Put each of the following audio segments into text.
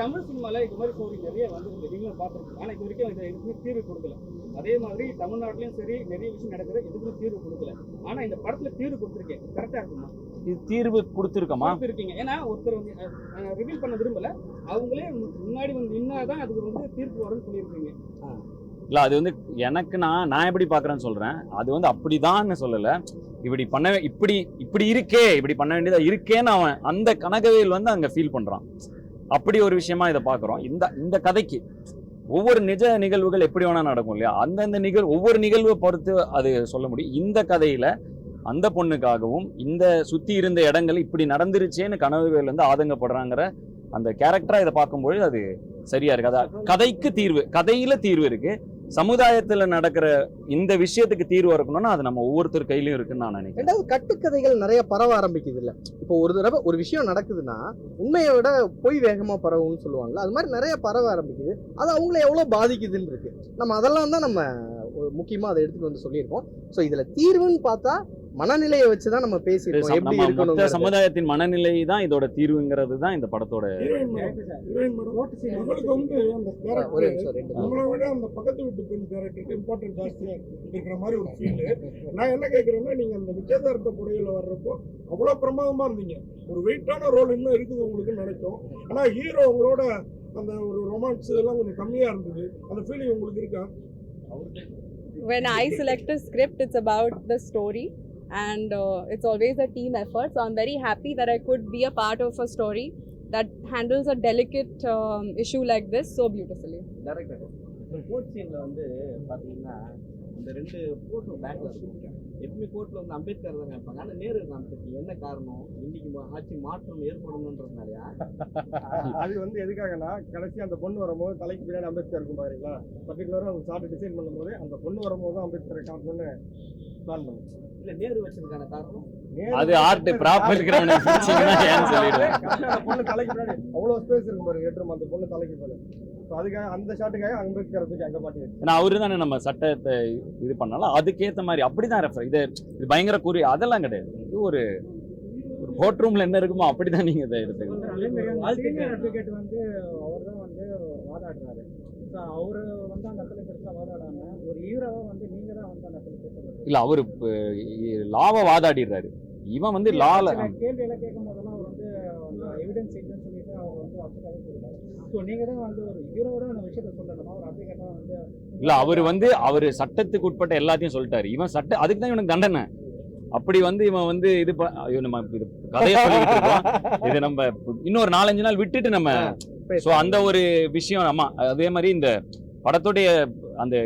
தமிழ் சினிமால இது மாதிரி ஸ்டோரி நிறைய வந்திருக்கு. நீங்களும் பார்த்துருக்கு ஆனா இது வரைக்கும் இது எதுக்குமே தீர்வு கொடுக்கல. அதே மாதிரி தமிழ்நாட்டிலயும் சரி நிறைய விஷயம் நடக்குது. எதுக்குமே தீர்வு கொடுக்கல. ஆனா இந்த படத்துல தீர்வு கொடுத்துருக்கேன். கரெக்டா இருக்குமா? இது தீர்வு கொடுத்துருக்கோமா? இருக்கீங்க ஏன்னா ஒருத்தர் வந்து ரிவீல் பண்ண விரும்பல. அவங்களே முன்னாடி வந்து நின்னாதான் அதுக்கு வந்து தீர்ப்பு வரும்னு சொல்லியிருக்கீங்க. இல்ல அது வந்து எனக்கு நான் நான் எப்படி பாக்குறேன்னு சொல்றேன். அது வந்து அப்படிதான்னு சொல்லல. இப்படி பண்ண இப்படி இப்படி இருக்கே இப்படி பண்ண வேண்டியதா இருக்கேன்னு அவன் அந்த கனகவேல் வந்து அங்க ஃபீல் பண்றான். அப்படி ஒரு விஷயமா இதை பார்க்குறோம். இந்த இந்த கதைக்கு ஒவ்வொரு நிஜ நிகழ்வுகள் எப்படி வேணால் நடக்கும் இல்லையா? அந்தந்த நிகழ் ஒவ்வொரு நிகழ்வை பொறுத்து அது சொல்ல முடியும். இந்த கதையில் அந்த பொண்ணுக்காகவும் இந்த சுற்றி இருந்த இடங்கள் இப்படி நடந்துருச்சேன்னு கனவுகள் வந்து ஆதங்கப்படுறாங்கிற அந்த கேரக்டராக இதை பார்க்கும்பொழுது அது சரியாக இருக்குது அதான் கதைக்கு தீர்வு கதையில் தீர்வு இருக்குது சமுதாயத்தில் நடக்கிற இந்த விஷயத்துக்கு தீர்வு இருக்கணும்னா அது நம்ம ஒவ்வொருத்தர் கையிலையும் இருக்குன்னு நான் நினைக்கிறேன். ரெண்டாவது கட்டுக்கதைகள் நிறைய பரவ ஆரம்பிக்குது இல்லை. இப்போ ஒரு தடவை ஒரு விஷயம் நடக்குதுன்னா உண்மையை விட பொய் வேகமாக பரவும்னு சொல்லுவாங்கல்ல அது மாதிரி நிறைய பரவ ஆரம்பிக்குது. அது அவங்கள எவ்வளோ பாதிக்குதுன்னு இருக்கு. நம்ம அதெல்லாம் தான் நம்ம ஒரு அதை எடுத்துட்டு வந்து சொல்லியிருக்கோம். ஸோ இதில் தீர்வுன்னு பார்த்தா மனநிலையை வச்சுதான் நம்ம பேசியிருக்கோம் எப்படி இருக்கணும் சமுதாயத்தின் மனநிலை தான் இதோட தீர்வுங்கிறது தான் இந்த படத்தோட ஒரு நம்மளை விட அந்த பக்கத்து வீட்டு பெண் கேரக்டருக்கு இம்பார்ட்டன்ட் ஜாஸ்தியா இருக்கிற மாதிரி ஒரு ஃபீல் நான் என்ன கேட்குறேன்னா நீங்க அந்த நிச்சயதார்த்த புடையில வர்றப்போ அவ்வளோ பிரமாதமா இருந்தீங்க. ஒரு வெயிட்டான ரோல் இன்னும் இருக்குது உங்களுக்கு நினைச்சோம். ஆனா ஹீரோ உங்களோட அந்த ஒரு ரொமான்ஸ் இதெல்லாம் கொஞ்சம் கம்மியா இருந்தது. அந்த ஃபீலிங் உங்களுக்கு இருக்கா? When I select a script, it's about the story. And uh, it's always a team effort. So I'm very happy that I could be a part of a story that handles a delicate um, issue like this so beautifully. Court சீன்ல வந்து பாத்தீங்கன்னா இந்த ரெண்டு கோர்ட்டும் பேக்ல இருக்கும் எப்பவுமே வந்து அம்பேத்கர் தான் காமிப்பாங்க ஆனா நேரு காமிச்சிருக்கீங்க என்ன காரணம்? இன்னைக்கு மா- ஆட்சி மாற்றம் ஏற்படணுன்றதுனாலயா? அது வந்து எதுக்காகனா கடைசி அந்த பொண்ணு வரும்போது தலைக்கு பின்னாடி அம்பேத்கர் இருக்கும் பாருங்களா பர்டிகுலராக அந்த ஷார்ட் டிசைன் பண்ணும்போது அந்த பொண்ணு வரும்போது தான் அம்பேத்கரை காட்டணும்னு பிளான் பண்ணேன் இல்ல நேரு வச்சதுக்கான காரணம்? அது art prop இருக்கிறவனை பிடிச்சீங்கன்னா ஏன்னு சொல்லிடுவேன். கரெக்டா அந்த பொண்ணு தலைக்கு பின்னாடி. அவ்வளோ ஸ்பேஸ் இருக்கும் பாருங்க ஏற்றும் அந்த பொண்ணு தலைக்கு அதுக்காக அந்த ஷாட்டுக்காக அம்பேத்கரை தூக்கி அங்கே வச்சு ஏன்னா அவரு தானே நம்ம சட்டத்தை இது பண்ணாலும் அதுக்கேத்த மாதிரி அப்படிதான் ரெஃபர் இது இது பயங்கர குறி அதெல்லாம் கிடையாது. இது ஒரு ஒரு கோர்ட் ரூம்ல என்ன இருக்குமோ அப்படிதான் நீங்க இதை வந்து அவர் தான் வந்து வாதாடுறாரு. ஸோ அவர் வந்து அந்த இடத்துல பெருசாக வாதாடாம ஒரு ஹீரோவா வந்து நீங்க தான் வந்து அந்த இடத்துல பேசப்படுறது இல்ல அவரு லாவை வாதாடிடுறாரு. இவன் வந்து லால கேள்வி எல்லாம் கேட்கும் போதெல்லாம் அவர் வந்து எவிடன்ஸ் இல்லைன்னு சொல்லிட்டு அவர் வந்து அப்செட்டாகவே சொல்லுறாரு ஸோ நீங்க தான் வந்து ஒரு ஹீரோவோட அந்த விஷயத்த சொல்லணுமா? ஒரு அட்வொகேட்டா வந்து இல்ல அவரு வந்து அவரு சட்டத்துக்கு உட்பட்ட எல்லாத்தையும் சொல்லிட்டாரு. இவன் சட்ட அதுக்கு தான் இவனுக்கு தண்டனை. அப்படி வந்து இவன் வந்து இது நம்ம இது கதையை சொல்லிட்டு இருக்கோம். இது நம்ம இன்னொரு நாலஞ்சு நாள் விட்டுட்டு நம்ம ஸோ அந்த ஒரு விஷயம் ஆமா அதே மாதிரி இந்த படத்துடைய அந்த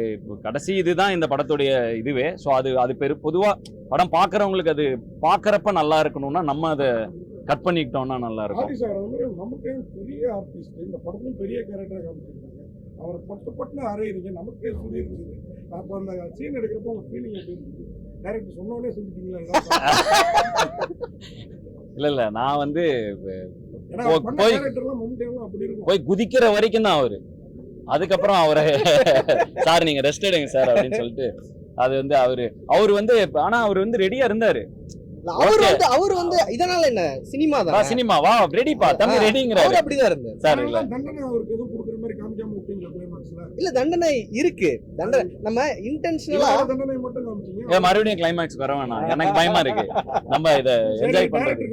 கடைசி இதுதான் இந்த படத்துடைய இதுவே. ஸோ அது அது பெரு பொதுவா படம் பார்க்கறவங்களுக்கு அது பார்க்கறப்ப நல்லா இருக்கணும்னா நம்ம அதை கட் பண்ணிக்கிட்டோம்னா நல்லா இருக்கும். சார் நமக்கே பெரிய ஆர்டிஸ்ட். இந்த படத்துலையும் பெரிய கேரக்டர் காமிச்சிருக்காங்க. அவரை பட்டு பட்டுன்னு அறையிறீங்க. நமக்கே சொல்லி இருந்தது அப்போ அந்த சீன் எடுக்கிறப்போ உங்க ஃபீலிங் எப்படி இருந்தது? டேரக்டர் சொன்னோடனே செஞ்சுட்டீங்களா? இல்ல இல்ல நான் வந்து போய்- போய் குதிக்கிற வரைக்கும் தான் அவரு. அதுக்கப்புறம் அவரை சார் நீங்க ரெஸ்ட் எடுங்க சார் அப்படின்னு சொல்லிட்டு அது வந்து அவரு அவர் வந்து ஆனா அவர் வந்து ரெடியா இருந்தாரு. அவர். வந்து அவர் வந்து இதனால என்ன? சினிமா தான்? சினிமா வா ரெடிப்பா தம்பி அவர் ரெடிங்கிறாரு அப்படிதான் இருந்தார். சார் இல்ல. அதனால தண்டனை அவருக்கு எதுவும் கொடுக்குற மாதிரி காமிக்காம விட்டீங்களா கிளைமாக்ஸ்ல இல்ல தண்டனை இருக்கு. தண்டனை நம்ம இன்டென்ஷனலா தண்டனை மட்டும் ஏன் காமிச்சீங்க மறுபடியும் கிளைமேக்ஸ் வர வேணாம். எனக்கு பயமா இருக்கு. நம்ம இதை என்ஜாய் பண்றது.